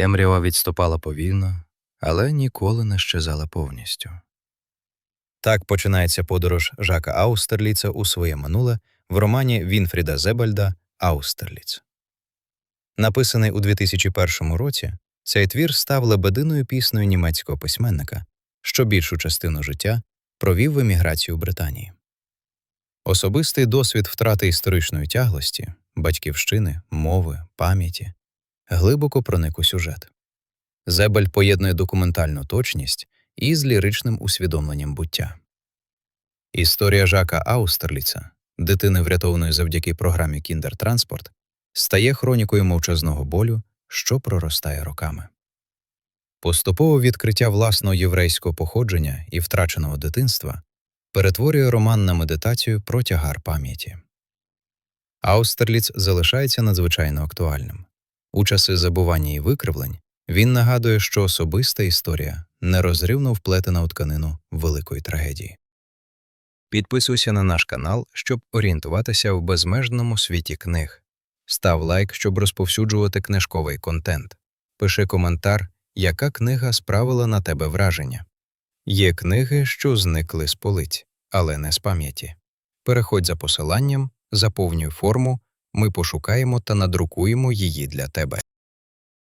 Темрява відступала повільно, але ніколи не щезала повністю. Так починається подорож Жака Аустерліца у своє минуле в романі Вінфріда Зебальда Аустерліц. Написаний у 2001 році, цей твір став лебединою піснею німецького письменника, що більшу частину життя провів в еміграції у Британії. Особистий досвід втрати історичної тяглості, батьківщини, мови, пам'яті глибоко проник у сюжет. Зебель поєднує документальну точність із ліричним усвідомленням буття. Історія Жака Аустерліца, дитини, врятованої завдяки програмі Кіндертранспорт, стає хронікою мовчазного болю, що проростає роками. Поступове відкриття власного єврейського походження і втраченого дитинства перетворює роман на медитацію про тягар пам'яті. Аустерліц залишається надзвичайно актуальним. У часи забування і викривлень він нагадує, що особиста історія нерозривно вплетена у тканину великої трагедії. Підписуйся на наш канал, щоб орієнтуватися в безмежному світі книг. Став лайк, щоб розповсюджувати книжковий контент. Пиши коментар, яка книга справила на тебе враження. Є книги, що зникли з полиць, але не з пам'яті. Переходь за посиланням, заповнюй форму, ми пошукаємо та надрукуємо її для тебе.